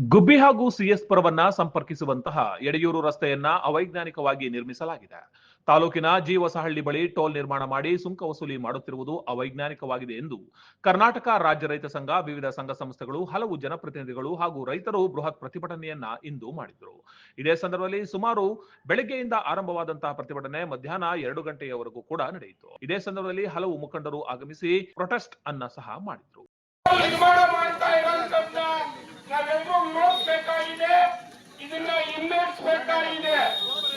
ಗುಬ್ಬಿ ಹಾಗೂ ಸಿಎಸ್ ಪುರವನ್ನ ಸಂಪರ್ಕಿಸುವಂತಹ ಎಡೆಯೂರು ರಸ್ತೆಯನ್ನ ಅವೈಜ್ಞಾನಿಕವಾಗಿ ನಿರ್ಮಿಸಲಾಗಿದೆ. ತಾಲೂಕಿನ ಜೀವಸಹಳ್ಳಿ ಬಳಿ ಟೋಲ್ ನಿರ್ಮಾಣ ಮಾಡಿ ಸುಂಕ ವಸೂಲಿ ಮಾಡುತ್ತಿರುವುದು ಅವೈಜ್ಞಾನಿಕವಾಗಿದೆ ಎಂದು ಕರ್ನಾಟಕ ರಾಜ್ಯ ರೈತ ಸಂಘ, ವಿವಿಧ ಸಂಘ ಸಂಸ್ಥೆಗಳು, ಹಲವು ಜನಪ್ರತಿನಿಧಿಗಳು ಹಾಗೂ ರೈತರು ಬೃಹತ್ ಪ್ರತಿಭಟನೆಯನ್ನ ಇಂದು ಮಾಡಿದರು. ಇದೇ ಸಂದರ್ಭದಲ್ಲಿ ಸುಮಾರು ಬೆಳಗ್ಗೆಯಿಂದ ಆರಂಭವಾದಂತಹ ಪ್ರತಿಭಟನೆ ಮಧ್ಯಾಹ್ನ ಎರಡು ಗಂಟೆಯವರೆಗೂ ಕೂಡ ನಡೆಯಿತು. ಇದೇ ಸಂದರ್ಭದಲ್ಲಿ ಹಲವು ಮುಖಂಡರು ಆಗಮಿಸಿ ಪ್ರೊಟೆಸ್ಟ್ ಅನ್ನ ಸಹ ಮಾಡಿದ್ರು ನಿರ್ಮಾಣ ಮಾಡ್ತಾ ಇರೋಂಥದ್ನ ನಾವೆಲ್ಲರೂ ವಿರೋಧಿಸಬೇಕಾಗಿದೆ ಇದನ್ನ ಹಿಮ್ಮೆಟ್ಟಿಸಬೇಕಾಗಿದೆ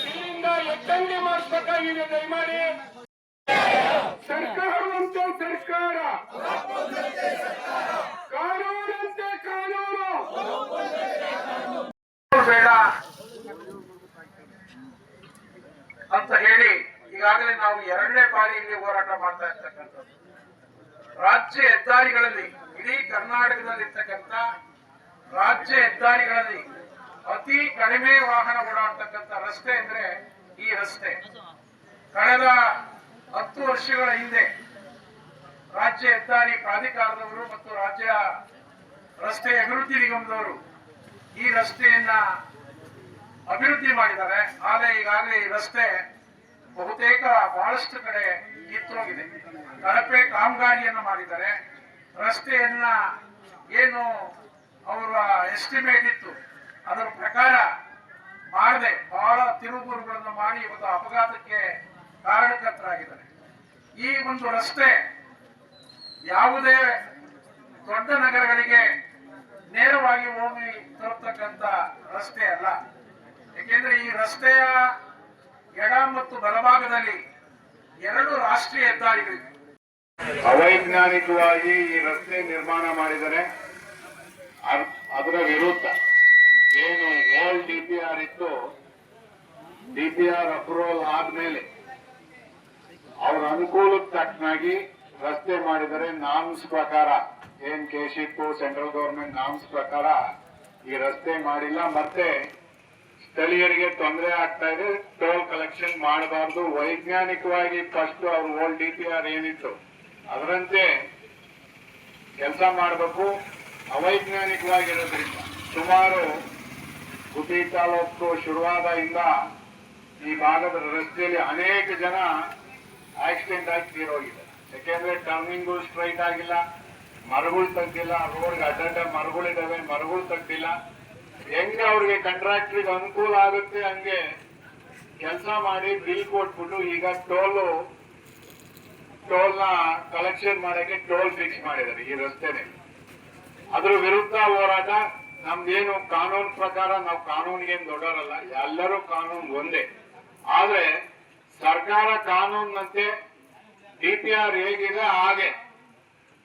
ಇಲ್ಲಿಂದ ಎತ್ತಂಗಿ ಮಾಡಿಸಬೇಕಾಗಿದೆ, ದಯಮಾಡಿ. ಸರ್ಕಾರವಂತೆ ಸರ್ಕಾರ. ಕಾನೂನಂತೆ ಕಾನೂನು. ಬೇಡ ಅಂತ ಹೇಳಿ ಈಗಾಗಲೇ ನಾವು ಎರಡನೇ ಬಾರಿ ಇಲ್ಲಿ ಹೋರಾಟ ಮಾಡ್ತಾ ಇರ್ತಕ್ಕಂಥದ್ದು. ರಾಜ್ಯ ಹೆದ್ದಾರಿಗಳಲ್ಲಿ, ಇಡೀ ಕರ್ನಾಟಕದಲ್ಲಿರ್ತಕ್ಕಂಥ ರಾಜ್ಯ ಹೆದ್ದಾರಿಗಳಲ್ಲಿ ಅತಿ ಕಡಿಮೆ ವಾಹನ ಓಡಾಡ್ತಕ್ಕಂಥ ರಸ್ತೆ ಅಂದ್ರೆ ಈ ರಸ್ತೆ. ಕಳೆದ ಹತ್ತು ವರ್ಷಗಳ ಹಿಂದೆ ರಾಜ್ಯ ಹೆದ್ದಾರಿ ಪ್ರಾಧಿಕಾರದವರು ಮತ್ತು ರಾಜ್ಯ ರಸ್ತೆ ಅಭಿವೃದ್ಧಿ ನಿಗಮದವರು ಈ ರಸ್ತೆಯನ್ನ ಅಭಿವೃದ್ಧಿ ಮಾಡಿದ್ದಾರೆ. ಆದರೆ ಈಗಾಗಲೇ ಈ ರಸ್ತೆ ಬಹುತೇಕ ಬಹಳಷ್ಟು ಕಡೆ ಕಿತ್ತೋಗಿದೆ. ಕಳಪೆ ಕಾಮಗಾರಿಯನ್ನು ಮಾಡಿದ್ದಾರೆ. ರಸ್ತೆಯನ್ನ ಏನು ಅವರ ಎಸ್ಟಿಮೇಟ್ ಅದರ ಪ್ರಕಾರ ಮಾಡದೆ ಬಹಳ ತಿರುಗುರುಗಳನ್ನು ಮಾಡಿ ಇವತ್ತು ಅಪಘಾತಕ್ಕೆ ಕಾರಣಕರ್ತರಾಗಿದ್ದಾರೆ. ಈ ಒಂದು ರಸ್ತೆ ಯಾವುದೇ ದೊಡ್ಡ ನಗರಗಳಿಗೆ ನೇರವಾಗಿ ಹೋಗಿ ತಲುಪತಕ್ಕಂತ ರಸ್ತೆ ಅಲ್ಲ. ಏಕೆಂದ್ರೆ ಈ ರಸ್ತೆಯ ಎಡ ಮತ್ತು ಬಲಭಾಗದಲ್ಲಿ ಎರಡು ರಾಷ್ಟ್ರೀಯ ಹೆದ್ದಾರಿಗಳಿವೆ. ಅವೈಜ್ಞಾನಿಕವಾಗಿ ಈ ರಸ್ತೆ ನಿರ್ಮಾಣ ಮಾಡಿದರೆ ಅದ್- ಅದರ ವಿರುದ್ಧ ಏನು ಓಲ್ಡ್ ಡಿ ಪಿ ಆರ್ ಇತ್ತು ಡಿ ಪಿ ಆರ್ ಅಪ್ರೂವಲ್ ಆದ್ಮೇಲೆ ಅವ್ರ ಅನುಕೂಲಕ್ಕೆ ತಕ್ಕನಾಗಿ ರಸ್ತೆ ಮಾಡಿದರೆ ನಾಮ್ಸ್ ಪ್ರಕಾರ, ಏನ್ ಕೇಶಿತ್ತು ಸೆಂಟ್ರಲ್ ಗವರ್ಮೆಂಟ್ ನಾಮ್ಸ್ ಪ್ರಕಾರ ಈ ರಸ್ತೆ ಮಾಡಿಲ್ಲ. ಮತ್ತೆ ಸ್ಥಳೀಯರಿಗೆ ತೊಂದರೆ ಆಗ್ತಾ ಇದೆ ಟೋಲ್ ಕಲೆಕ್ಷನ್ ಮಾಡಬಾರ್ದು. ವೈಜ್ಞಾನಿಕವಾಗಿ ಫಸ್ಟ್ ಅವ್ರ ಓಲ್ಡ್ ಡಿ ಪಿ ಆರ್ ಏನಿತ್ತು, ಅದರಂತೆ ಕೆಲಸ ಮಾಡಬೇಕು. ಅವೈಜ್ಞಾನಿಕವಾಗಿರೋದ್ರಿಂದ ಸುಮಾರು ಗುಬ್ಬಿ ತಾಲೂಕು ಶುರುವಾದಾಗಿಂದ ಈ ಭಾಗದ ರಸ್ತೆಯಲ್ಲಿ ಅನೇಕ ಜನ ಆಕ್ಸಿಡೆಂಟ್ ಆಗಿ ತೀರೋಗಿದ್ದಾರೆ ಯಾಕೆಂದ್ರೆ ಟರ್ನಿಂಗು ಸ್ಟ್ರೈಟ್ ಆಗಿಲ್ಲ, ಮರಗಳು ತೆಗ್ದಿಲ್ಲ ರೋಡ್ಗೆ ಅಡ್ಡಡ್ಡ ಮರಗಳಿದ್ದಾವೆ ಮರಗಳು ತೆಗ್ದಿಲ್ಲ. ಹೆಂಗೆ ಅವ್ರಿಗೆ ಕಂಟ್ರಾಕ್ಟ್ರಿಗೆ ಅನುಕೂಲ ಆಗುತ್ತೆ ಹಂಗೆ ಕೆಲಸ ಮಾಡಿ ಬಿಲ್ ಕೊಟ್ಬಿಟ್ಟು ಈಗ ಟೋಲು ಟೋಲ್ನ ಕಲೆಕ್ಷನ್ ಮಾಡಕ್ಕೆ ಟೋಲ್ ಫಿಕ್ಸ್ ಮಾಡಿದ್ದಾರೆ ಈ ರಸ್ತೆನಲ್ಲಿ ಅದ್ರ ವಿರುದ್ಧ ಹೋರಾಟ ನಮ್ದೇನು ಕಾನೂನು ಪ್ರಕಾರ ನಾವು ಕಾನೂನಿಗೇನು ದೊಡ್ಡವರಲ್ಲ, ಎಲ್ಲರೂ ಕಾನೂನು ಒಂದೇ. ಆದ್ರೆ ಸರ್ಕಾರ ಕಾನೂನಂತೆ ಡಿ ಪಿ ಆರ್ ಹೇಗಿದೆ, ಹಾಗೆ.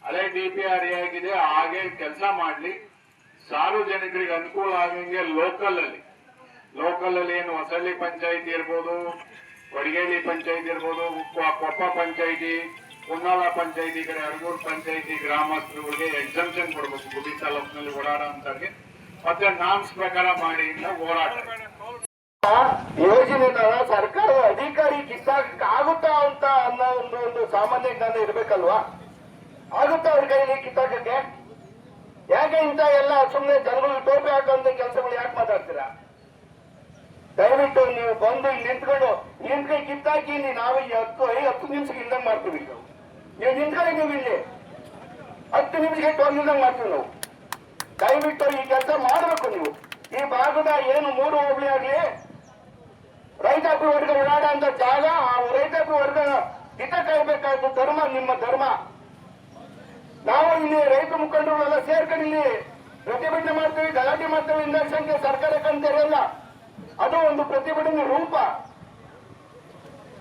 ಹಳೆ ಡಿ ಪಿ ಆರ್ ಹೇಗಿದೆ, ಹಾಗೆ ಕೆಲಸ ಮಾಡಲಿ. ಸಾರ್ವಜನಿಕರಿಗೆ ಅನುಕೂಲ ಆಗಂಗೆ ಲೋಕಲ್ ಅಲ್ಲಿ ಲೋಕಲ್ ಅಲ್ಲಿ ಏನು ಹೊಸಳ್ಳಿ ಪಂಚಾಯಿತಿ ಇರ್ಬೋದು ಕೊಡಿಗೇಳಿ ಪಂಚಾಯಿತಿ ಇರ್ಬೋದು ಕೊಪ್ಪ ಪಂಚಾಯಿತಿ, ಕುನ್ನಾಲ ಪಂಚಾಯಿತಿ ಕಡೆ ಅರಗೂರು ಪಂಚಾಯಿತಿ ಗ್ರಾಮಸ್ಥರುಗಳಿಗೆ ಎಕ್ಸಂಪ್ಷನ್ ಕೊಡಬೇಕು, ಗುಡಿ ತಾಲೂಕಿನಲ್ಲಿ ಓಡಾಡೋ ಅಂತವ್ರಿಗೆ ಮತ್ತೆ ನಾಮ್ಸ್ ಪ್ರಕಾರ ಮಾಡಿ ಹೋರಾಟ. ಯೋಜನೆನ ಸರ್ಕಾರದ ಅಧಿಕಾರಿ ಕಿಸ್ಸಾಕ ಆಗುತ್ತಾ ಅಂತ ಅನ್ನೋ ಒಂದು ಒಂದು ಸಾಮಾನ್ಯ ಜ್ಞಾನ ಇರ್ಬೇಕಲ್ವಾ? ಆಗುತ್ತಾ ಅವ್ರ ಕೈಲಿ ಕಿತ್ತಾಕಕ್ಕೆ? ಯಾಕೆ ಇಂತ ಎಲ್ಲ ಸುಮ್ಮನೆ ಜನಗಳು ಟೋಪಿ ಹಾಕುವಂತ ಕೆಲಸಗಳು ಯಾಕೆ ಮಾತಾಡ್ತೀರಾ? ದಯವಿಟ್ಟು ನೀವು ಬಂದು ಇಲ್ಲಿ ನಿಂತ್ಕೊಂಡು ನಿಂತ್ಕೊಂಡು ಕಿತ್ತಾಕಿ ನಾವು ಈ ಹತ್ತು ಐ ಹತ್ತು ನಿಮಿಷಕ್ಕೆ ಇಲ್ದಂಗ್ ಮಾಡ್ತೀವಿ ನಾವು ನಿಂತ್ಕೊಳ್ಳಿ ನೀವು ಇಲ್ಲಿ. ಹತ್ತು ನಿಮಿಷಕ್ಕೆ ಟೋಲ್ ಇಲ್ದಂಗ್ ಮಾಡ್ತೀವಿ ನಾವು. ದಯವಿಟ್ಟು ಈ ಕೆಲಸ ಮಾಡಬೇಕು ನೀವು. ಈ ಭಾಗದ ಏನು ಮೂರು ಹೋಗಲಿ ಆಗಲಿ, ರೈತಾಪಿ ವರ್ಗ ಓಡಾಡ ಜಾಗ, ಆ ರೈತಾಪಿ ವರ್ಗ ಹಿತ ಕಾಯ್ಬೇಕಾದ ಧರ್ಮ, ನಿಮ್ಮ ಧರ್ಮ. ನಾವು ಇಲ್ಲಿ ರೈತ ಮುಖಂಡರುಗಳೆಲ್ಲ ಸೇರ್ಕೊಂಡು ಇಲ್ಲಿ ಪ್ರತಿಭಟನೆ ಮಾಡ್ತೀವಿ, ಗಲಾಟೆ ಮಾಡ್ತೀವಿ ಸಂಖ್ಯೆ ಸರ್ಕಾರ ಕಂತಿರಲ್ಲ ಅದು ಒಂದು ಪ್ರತಿಭಟನೆ ರೂಪ.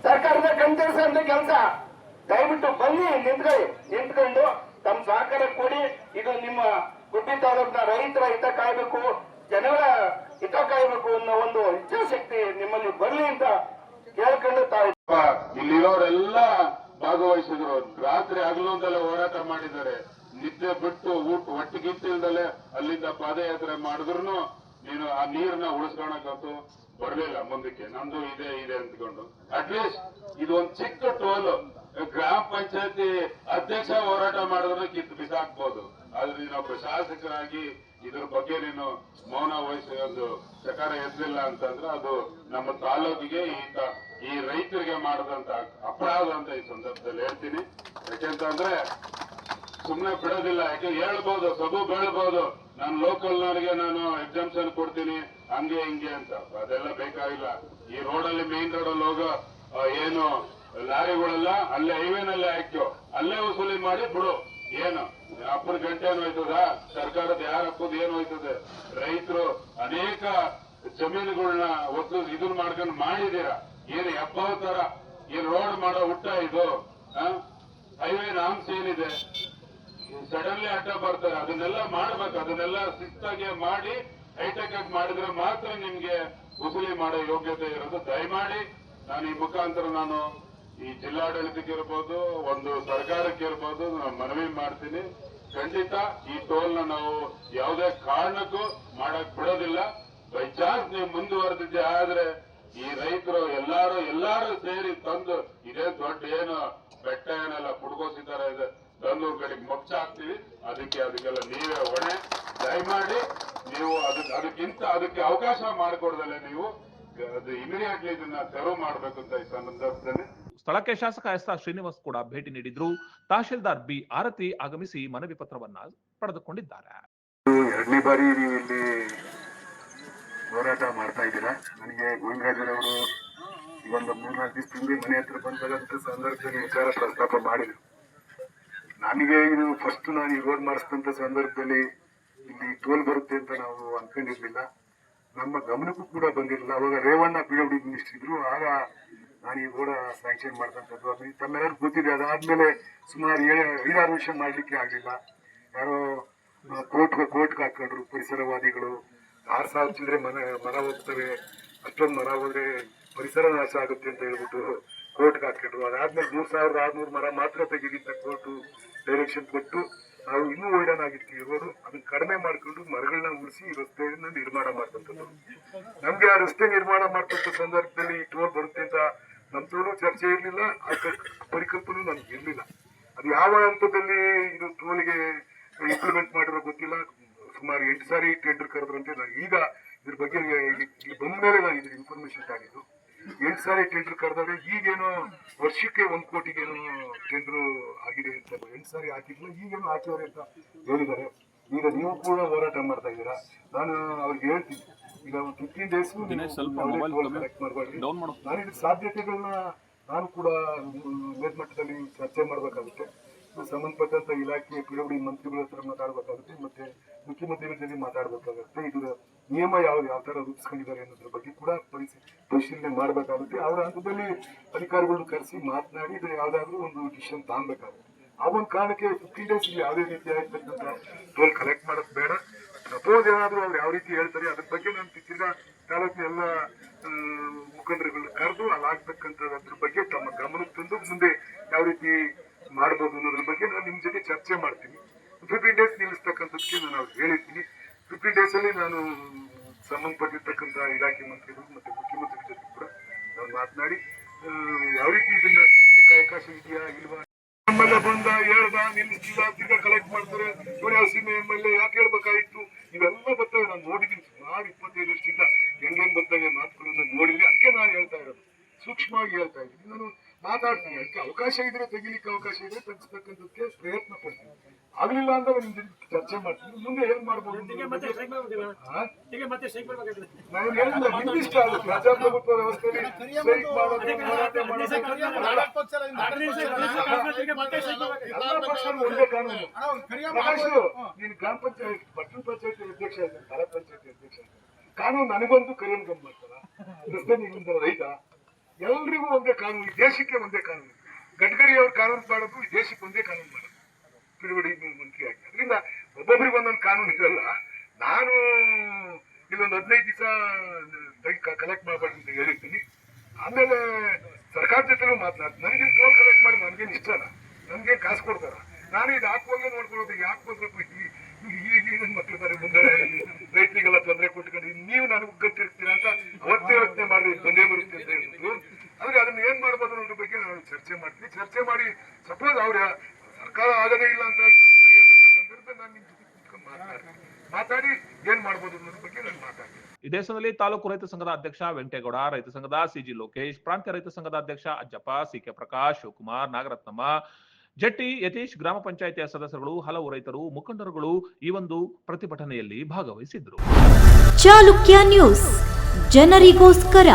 ಸರ್ಕಾರದ ಕಣ್ತರಿಸಂತ ಕೆಲಸ. ದಯವಿಟ್ಟು ಬನ್ನಿ, ನಿಂತ್ಕೊಳ್ಳಿ, ನಿಂತ್ಕೊಂಡು ತಮ್ಮ ಸಹಕಾರ ಕೊಡಿ. ಇದು ನಿಮ್ಮ ಗುಬ್ಬಿ ತಾಲೂಕಿನ ರೈತರ ಹಿತ ಕಾಯ್ಬೇಕು, ಜನಗಳ ಹಿತ ಕಾಯಬೇಕು ಅನ್ನೋ ಒಂದು ಇಚ್ಛಾಶಕ್ತಿ ನಿಮ್ಮಲ್ಲಿ ಬರಲಿ ಅಂತ ಕೇಳ್ಕೊಂಡು ತಾಯಿ ಇಲ್ಲಿರೋರೆಲ್ಲ ಭಾಗವಹಿಸಿದ್ರು. ರಾತ್ರಿ ಹಗಲೊಂದೆಲ್ಲ ಹೋರಾಟ ಮಾಡಿದ್ದಾರೆ. ನಿದ್ದೆ ಬಿಟ್ಟು ಊಟ ಒಟ್ಟಿಗಿತ್ತಿಲ್ದಲೆ ಅಲ್ಲಿಂದ ಪಾದಯಾತ್ರೆ ಮಾಡಿದ್ರು ನೀನು ಆ ನೀರನ್ನ ಉಳಿಸ್ಕೊಳಕಂತೂ ಬರಲಿಲ್ಲ ಮುಂದಕ್ಕೆ. ನಮ್ದು ಇದೆ ಇದೆ ಅಂತಕೊಂಡು ಅಟ್ಲೀಸ್ಟ್ ಇದು ಒಂದು ಚಿಕ್ಕ ಟೋಲ್. ಗ್ರಾಮ ಪಂಚಾಯತಿ ಅಧ್ಯಕ್ಷ ಹೋರಾಟ ಮಾಡಿದ್ರೆ ಕಿತ್ತು ಬಿಸಾಕ್ಬೋದು. ಆದ್ರೆ ಇನ್ನೊಬ್ಬ ಶಾಸಕರಾಗಿ ಇದ್ರ ಬಗ್ಗೆ ನೀನು ಮೌನ ವಹಿಸಿ ಒಂದು ಸಕಾರ ಎದ್ದಿಲ್ಲ ಅಂತಂದ್ರೆ ಅದು ನಮ್ಮ ತಾಲೂಕಿಗೆ ಈತ ಈ ರೈತರಿಗೆ ಮಾಡಿದಂತ ಅಪರಾಧ ಅಂತ ಈ ಸಂದರ್ಭದಲ್ಲಿ ಹೇಳ್ತೀನಿ. ಯಾಕೆಂತಂದ್ರೆ ಸುಮ್ನೆ ಬಿಡೋದಿಲ್ಲ, ಯಾಕೆ ಹೇಳ್ಬೋದು ಸಬು ಬೆಳ್ಬೋದು. ನಾನು ಲೋಕಲ್ನವ್ರಿಗೆ ನಾನು ಎಕ್ಸಾಮ್ಷನ್ ಕೊಡ್ತೀನಿ, ಹಂಗೆ ಹಿಂಗೆ ಅಂತ. ಅದೆಲ್ಲ ಬೇಕಾಗಿಲ್ಲ. ಈ ರೋಡಲ್ಲಿ ಮೇನ್ ರೋಡಲ್ಲಿ ಹೋಗೋ ಏನು ಲಾರಿಗಳೆಲ್ಲ ಅಲ್ಲೇ ಹೈವೇನಲ್ಲೇ ಹಾಕ್ಯೋ, ಅಲ್ಲೇ ವಸೂಲಿ ಮಾಡಿ ಬಿಡು. ಏನು? ಅಪ್ಪನ ಗಂಟೆ ಹೋಯ್ತದ? ಸರ್ಕಾರದ ಯಾರ ಅಪ್ಪದ ಏನು ಹೋಯ್ತದೆ? ರೈತರು ಅನೇಕ ಜಮೀನುಗಳನ್ನ ಒತ್ತು ಇದನ್ನ ಮಾಡ್ಕೊಂಡು ಮಾಡಿದೀರ. ಏನು ಹೆಬ್ಬಾವ್ ತರ? ಏನ್ ರೋಡ್ ಮಾಡೋ ಹುಟ್ಟ ಇದು? ಹೈವೇ ನಾಮ್ಸ್ ಏನಿದೆ? ಸಡನ್ಲಿ ಅಡ್ಡ ಬರ್ತಾರೆ. ಅದನ್ನೆಲ್ಲ ಮಾಡ್ಬೇಕು. ಅದನ್ನೆಲ್ಲ ಶಿಸ್ತಾಗಿ ಮಾಡಿ, ಹೈಟೆಕ್ ಆಗಿ ಮಾಡಿದ್ರೆ ಮಾತ್ರ ನಿಮ್ಗೆ ವಸೂಲಿ ಮಾಡೋ ಯೋಗ್ಯತೆ ಇರೋದು. ದಯಮಾಡಿ ನಾನು ಈ ಮುಖಾಂತರ ನಾನು ಈ ಜಿಲ್ಲಾಡಳಿತಕ್ಕೆ ಇರ್ಬೋದು, ಒಂದು ಸರ್ಕಾರಕ್ಕೆ ಇರ್ಬೋದು ಮನವಿ ಮಾಡ್ತೀನಿ. ಖಂಡಿತ ಈ ಟೋಲ್ನ ನಾವು ಯಾವುದೇ ಕಾರಣಕ್ಕೂ ಮಾಡಕ್ ಬಿಡೋದಿಲ್ಲ. ಬೈ ಚಾನ್ಸ್ ನೀವು ಮುಂದುವರೆದಿದ್ದೆ, ಆದ್ರೆ ಈ ರೈತರು ಎಲ್ಲಾರು ಎಲ್ಲಾರು ಸೇರಿ ತಂದು ಇದೇ ದೊಡ್ಡ ಏನು ಬೆಟ್ಟ ಏನಲ್ಲ ಕುಡ್ಕೋಸಿದ್ದಾರೆ ಇದೆ ತಂದು ಕಡೆಗೆ ಮೊಚ್ಚ ಹಾಕ್ತೀವಿ. ಅದಕ್ಕೆ ಅದಕ್ಕೆಲ್ಲ ನೀವೇ ಹೊಣೆ. ದಯಮಾಡಿ ನೀವು ಅದಕ್ಕೆ ಅದಕ್ಕಿಂತ ಅದಕ್ಕೆ ಅವಕಾಶ ಮಾಡಿಕೊಡ್ದಲ್ಲೇ ನೀವು, ಅದು ಇಮಿಡಿಯೇಟ್ಲಿ ಇದನ್ನ ತೆರವು ಮಾಡ್ಬೇಕು ಅಂತ ಈ ಸಂದರ್ಭದಲ್ಲಿ. ಸ್ಥಳಕ್ಕೆ ಶಾಸಕ ಎಸ್ ಆರ್ ಶ್ರೀನಿವಾಸ್ ಕೂಡ ಭೇಟಿ ನೀಡಿದ್ರು. ತಹಶೀಲ್ದಾರ್ ಬಿ ಆರತಿ ಆಗಮಿಸಿ ಮನವಿ ಪತ್ರವನ್ನ ಪಡೆದುಕೊಂಡಿದ್ದಾರೆ. ಎರಡನೇ ಬಾರಿ ನೀವು ಇಲ್ಲಿ ಹೋರಾಟ ಮಾಡ್ತಾ ಇದ್ದೀರಾ? ನನಗೆ ಗೋವಿಂದರಾಜರವರು ಒಂದು ಮೂರ್ನಾಲ್ಕು ದಿವಸದಿಂದ ಮನೆ ಹತ್ರ ಬಂದಾಗಂತ ಸಂದರ್ಭದಲ್ಲಿ ವಿಚಾರ ಪ್ರಸ್ತಾಪ ಮಾಡಿದ್ರು. ನನಗೆ ಇದು ಫಸ್ಟ್ ನಾನು ಈ ರೋಡ್ ಮಾಡಿಸಿದಂತ ಸಂದರ್ಭದಲ್ಲಿ ಇಲ್ಲಿ ಟೋಲ್ ಬರುತ್ತೆ ಅಂತ ನಾವು ಅನ್ಕೊಂಡಿರ್ಲಿಲ್ಲ. ನಮ್ಮ ಗಮನಕ್ಕೂ ಕೂಡ ಬಂದಿರಲಿಲ್ಲ. ಅವಾಗ ರೇವಣ್ಣ ಪಿ ಡಬ್ಲ್ಯೂ ಆಗ ನಾನು ಈ ರೋಡ ಸ್ಯಾಂಕ್ಷನ್ ಮಾಡ್ತಕ್ಕಂಥದ್ದು. ಅದು ತಮ್ಮೆಲ್ಲರಿಗೂ ಗೊತ್ತಿದೆ. ಅದಾದ್ಮೇಲೆ ಸುಮಾರು ಐದಾರು ವರ್ಷ ಮಾಡ್ಲಿಕ್ಕೆ ಆಗಲಿಲ್ಲ. ಯಾರೋ ಕೋರ್ಟ್ ಕೋರ್ಟ್ಗೆ ಹಾಕೊಂಡ್ರು ಪರಿಸರವಾದಿಗಳು. ಆರು ಸಾವಿರ ಚಿಲ್ಲರೆ ಮನ, ಮರ ಹೋಗ್ತವೆ. ಅಷ್ಟೊಂದು ಮರ ಹೋದ್ರೆ ಪರಿಸರ ನಾಶ ಆಗುತ್ತೆ ಅಂತ ಹೇಳ್ಬಿಟ್ಟು ಕೋರ್ಟ್ಗೆ ಹಾಕೊಂಡ್ರು. ಅದಾದ್ಮೇಲೆ ಮೂರು ಸಾವಿರದ ಆರ್ನೂರು ಮರ ಮಾತ್ರ ತೆಗೆದಿದ್ದ ಕೋರ್ಟು ಡೈರೆಕ್ಷನ್ ಕೊಟ್ಟು ನಾವು ಇನ್ನೂ ವೈಡನ್ ಆಗಿರ್ತೀವಿ ಇರೋರು, ಅದನ್ನ ಕಡಿಮೆ ಮಾಡ್ಕೊಂಡು ಮರಗಳನ್ನ ಉಳಿಸಿ ರಸ್ತೆಯನ್ನ ನಿರ್ಮಾಣ ಮಾಡ್ತಕ್ಕಂಥದ್ದು. ನಮ್ಗೆ ಆ ರಸ್ತೆ ನಿರ್ಮಾಣ ಮಾಡ್ತಕ್ಕ ಸಂದರ್ಭದಲ್ಲಿ ಟೋಲ್ ಬರುತ್ತೆ ಅಂತ ನಮ್ದು ಚರ್ಚೆ ಇರಲಿಲ್ಲ, ಆ ಪರಿಕಲ್ಪನೆ ನನಗೆ ಇರಲಿಲ್ಲ. ಅದು ಯಾವ ಹಂತದಲ್ಲಿ ಇದು ಟೋಲ್ಗೆ ಇಂಪ್ಲಿಮೆಂಟ್ ಮಾಡಿರೋ ಗೊತ್ತಿಲ್ಲ. ಸುಮಾರು ಎಂಟು ಸಾರಿ ಟೆಂಡರ್ ಕರೆದ್ರಂತೆ ನಾನು ಈಗ ಇದ್ರ ಬಗ್ಗೆ ಬಂದ ಮೇಲೆ ನಾನು ಇದ್ರ ಇನ್ಫಾರ್ಮೇಶನ್ ತಾಗಿದ್ದು ಎಂಟು ಸಾರಿ ಟೆಂಡರ್ ಕರೆದಾಗ ಈಗೇನು ವರ್ಷಕ್ಕೆ ಒಂದ್ ಕೋಟಿಗೇನೋ ಟೆಂಡರ್ ಆಗಿದೆ ಅಂತ, ಎಂಟು ಸಾರಿ ಹಾಕಿದ್ಲು ಈಗೇನು ಹಾಕಿದ್ದಾರೆ ಅಂತ ಹೇಳಿದ್ದಾರೆ. ಈಗ ನೀವು ಕೂಡ ಹೋರಾಟ ಮಾಡ್ತಾ ಇದ್ದೀರಾ? ನಾನು ಅವ್ರಿಗೆ ಹೇಳ್ತೀನಿ. ಈಗ ಒಂದು ಫಿಫ್ಟೀನ್ ಡೇಸ್ ಮಾಡಬೇಡಿ ನಾನು ಸಾಧ್ಯತೆಗಳನ್ನ ನಾನು ಕೂಡ ಮೇಲ್ಮಟ್ಟದಲ್ಲಿ ಚರ್ಚೆ ಮಾಡಬೇಕಾಗುತ್ತೆ. ಸಂಬಂಧಪಟ್ಟಂತ ಇಲಾಖೆಯ ಪಿಡಬ್ಲ್ಯೂ ಮಂತ್ರಿಗಳ ಹತ್ರ ಮಾತಾಡಬೇಕಾಗುತ್ತೆ ಮತ್ತೆ ಮುಖ್ಯಮಂತ್ರಿಗಳ ಜೊತೆ ಮಾತಾಡಬೇಕಾಗುತ್ತೆ. ಇದರ ನಿಯಮ ಯಾವ ಯಾವ ತರ ರೂಪಿಸ್ಕೊಂಡಿದ್ದಾರೆ ಅನ್ನೋದ್ರ ಬಗ್ಗೆ ಕೂಡ ಪರಿಶೀ ಪರಿಶೀಲನೆ ಮಾಡಬೇಕಾಗುತ್ತೆ. ಅವರ ಹಂತದಲ್ಲಿ ಅಧಿಕಾರಿಗಳನ್ನ ಕರೆಸಿ ಮಾತನಾಡಿ ಇದು ಯಾವ್ದಾದ್ರು ಒಂದು ಡಿಸಿಷನ್ ತಗೊಬೇಕಾಗುತ್ತೆ ಆ ಒಂದು ಕಾರಣಕ್ಕೆ ಫಿಫ್ಟೀನ್ ಡೇಸ್ ಯಾವುದೇ ರೀತಿ ಆಗಿರ್ತಕ್ಕಂಥ ಟೋಲ್ ಕಲೆಕ್ಟ್ ಮಾಡೋದು ಬೇಡ. ಸಪೋಸ್ ಏನಾದ್ರು ಅವ್ರು ಯಾವ ರೀತಿ ಹೇಳ್ತಾರೆ, ಅದ್ರ ಬಗ್ಗೆ ನಾನು ತಿರ್ಗಾ ತಾಲೂಕಿನ ಎಲ್ಲ ಮುಖಂಡರುಗಳನ್ನ ಕರೆದು ಅಲ್ಲಾಗ್ತಕ್ಕಂಥದ್ರ ಬಗ್ಗೆ ತಮ್ಮ ಗಮನಕ್ಕೆ ತಂದು ಮುಂದೆ ಯಾವ ರೀತಿ ಮಾಡ್ಬೋದು ಅನ್ನೋದ್ರ ಬಗ್ಗೆ ನಾನು ನಿಮ್ ಜೊತೆ ಚರ್ಚೆ ಮಾಡ್ತೀನಿ. ಫಿಫ್ಟೀನ್ ಡೇಸ್ ನಿಲ್ಲಿಸ್ತಕ್ಕಂಥದಕ್ಕೆ ನಾನು ಅವ್ರು ಹೇಳಿದ್ದೀನಿ. ಫಿಫ್ಟೀನ್ ಡೇಸ್ ಅಲ್ಲಿ ನಾನು ಸಂಬಂಧಪಟ್ಟಿರ್ತಕ್ಕಂಥ ಇಲಾಖೆ ಮಂತ್ರಿಗಳು ಮತ್ತೆ ಮುಖ್ಯಮಂತ್ರಿ ಜೊತೆ ಕೂಡ ನಾನು ಮಾತನಾಡಿ ಯಾವ ರೀತಿ ಇದನ್ನ ತೆಗಿಲಿಕ್ಕೆ ಅವಕಾಶ ಇದೆಯಾ ಇಲ್ವಾ? ಸಂಬಂಧ ಬಂದ ಹೇಳ್ದ ನಿಲ್ಲಿಸ್ತಿಲ್ಲ ತಿರ್ಗಾ ಕಲೆಕ್ಟ್ ಮಾಡ್ತಾರೆ. ಯಾವ ಸಿಮೆ ಎಂ ಎಲ್ ಎ ಯಾಕೆ ಮಾತಾಡ್ತೀನಿ ಅದಕ್ಕೆ ಅವಕಾಶ ಇದ್ರೆ ತೆಗಿಲಿಕ್ಕೆ ಅವಕಾಶ ಇದ್ರೆ ತೆಗಿಸ್ತಕ್ಕಂಥದ್ದಕ್ಕೆ ಪ್ರಯತ್ನ ಪಡ್ತೀನಿ. ಆಗ್ಲಿಲ್ಲ ಅಂದ್ರೆ ನಿಮ್ ಚರ್ಚೆ ಮಾಡ್ತೀನಿ. ಮುಂದೆ ಏನ್ ಮಾಡ್ಬೋದು? ನಾನು ಹೇಳಿಲ್ಲ ನಿಮ್ಮಿಷ್ಟ ಅದು ಪ್ರಜಾಪ್ರಭುತ್ವ ವ್ಯವಸ್ಥೆಯಲ್ಲಿ ಸ್ಟ್ರೈಕ್ ಮಾಡೋದು ಹೋರಾಟ ಮಾಡೋದು. ಒಂದೇ ಕಾನೂನು ಪ್ರಕಾಶ್ ನೀನು ಗ್ರಾಮ ಪಂಚಾಯತ್ ಪಟ್ಟಣ ಪಂಚಾಯತ್ ಅಧ್ಯಕ್ಷ ಇದ್ದೀನಿ ತಾಲೂಕ್ ಪಂಚಾಯತ್ ಅಧ್ಯಕ್ಷ. ಕಾನೂನು ನನಗೊಂದು ಕರಿಯನ್ ಗಮ್ ಮಾಡ್ತಾರ? ರಸ್ತೆ ನಿಮ್ಮಿಂದ ರೈತ ಎಲ್ರಿಗೂ ಒಂದೇ ಕಾನೂನು ದೇಶಕ್ಕೆ ಒಂದೇ ಕಾನೂನು ಗಡ್ಕರಿ ಅವ್ರ ಕಾನೂನು ಮಾಡೋದು ಈ ದೇಶಕ್ಕೆ ಒಂದೇ ಕಾನೂನು ಮಾಡೋದು ತಿಳುವಳಿ ಮಂತ್ರಿ ಆಗಿ ಅದರಿಂದ ಒಬ್ಬೊಬ್ಬರಿಗೆ ಒಂದೊಂದು ಕಾನೂನು ಇರಲ್ಲ ನಾನು ಇಲ್ಲೊಂದು ಹದಿನೈದು ದಿವಸ ಕಲೆಕ್ಟ್ ಮಾಡಬಾರ್ದು ಅಂತ ಹೇಳಿರ್ತೀನಿ ಆಮೇಲೆ ಸರ್ಕಾರ ಜೊತೆಲೂ ಮಾತನಾಡ್ತೀನಿ ನನಗೆ ಟೋಲ್ ಕಲೆಕ್ಟ್ ಮಾಡಿ ನನಗೇನು ಇಷ್ಟಲ್ಲ ನನಗೇನು ಕಾಸು ಕೊಡ್ತಾರ ನಾನು ಇದು ಹಾಕುವಾಗಲೇ ನೋಡ್ಕೊಳ್ಳೋದು ಯಾಕೆ ಈ ಈಗ ಮಕ್ಕಳು ಬರೀ ಮುಂದೆ ರೈತರಿಗೆಲ್ಲ ತೊಂದರೆ ಕೊಟ್ಕೊಂಡು ನೀವು ನನಗೆ ಗೊತ್ತಿರ್ತೀರ ಅಂತ ಅವತ್ತೇ ಯೋಚನೆ ಮಾಡಿ ಬಂದೇ ಬರುತ್ತೆ ಅಂತ ಹೇಳ್ಬಿಟ್ಟು ಆದ್ರೆ ಅದನ್ನ ಏನ್ ಮಾಡ್ಬೋದು ಅನ್ನೋದ್ರ ಬಗ್ಗೆ ನಾನು ಚರ್ಚೆ ಮಾಡ್ತೀನಿ ಚರ್ಚೆ ಮಾಡಿ ಸಪೋಸ್ ಅವ್ರ ಸರ್ಕಾರ ಆಗದೇ ಇಲ್ಲ ಅಂತ ಅಂತ ಹೇಳ್ದಂತ ಸಂದರ್ಭ ನಾನು ನಿಮ್ ಜೊತೆ ಕೂತ್ಕೊಂಡು ಮಾತಾಡ್ತೀನಿ ಮಾತಾಡಿ ಕೇಳಕ್ ಮಾತಾಡ್ತೀನಿ ಇದೇ ಸಮಯದಲ್ಲಿ ತಾಲೂಕು ರೈತ ಸಂಘದ ಅಧ್ಯಕ್ಷ ವೆಂಕಟೇಗೌಡ, ರೈತ ಸಂಘದ ಸಿಜಿ ಲೋಕೇಶ್, ಪ್ರಾಂತ್ಯ ರೈತ ಸಂಘದ ಅಧ್ಯಕ್ಷ ಅಜ್ಜಪ್ಪ ಸಿಕೆ ಪ್ರಕಾಶ್, ಶಿವಕುಮಾರ್, ನಾಗರತ್ನಮ್ಮ, ಜಟ್ಟಿ, ಯತೀಶ್ ಗ್ರಾಮ ಪಂಚಾಯಿತಿಯ ಸದಸ್ಯರುಗಳು, ಹಲವು ರೈತರು, ಮುಖಂಡರುಗಳು ಈ ಒಂದು ಪ್ರತಿಭಟನೆಯಲ್ಲಿ ಭಾಗವಹಿಸಿದ್ರು ಚಾಲುಕ್ಯ ನ್ಯೂಸ್, ಜನರಿಗೋಸ್ಕರ.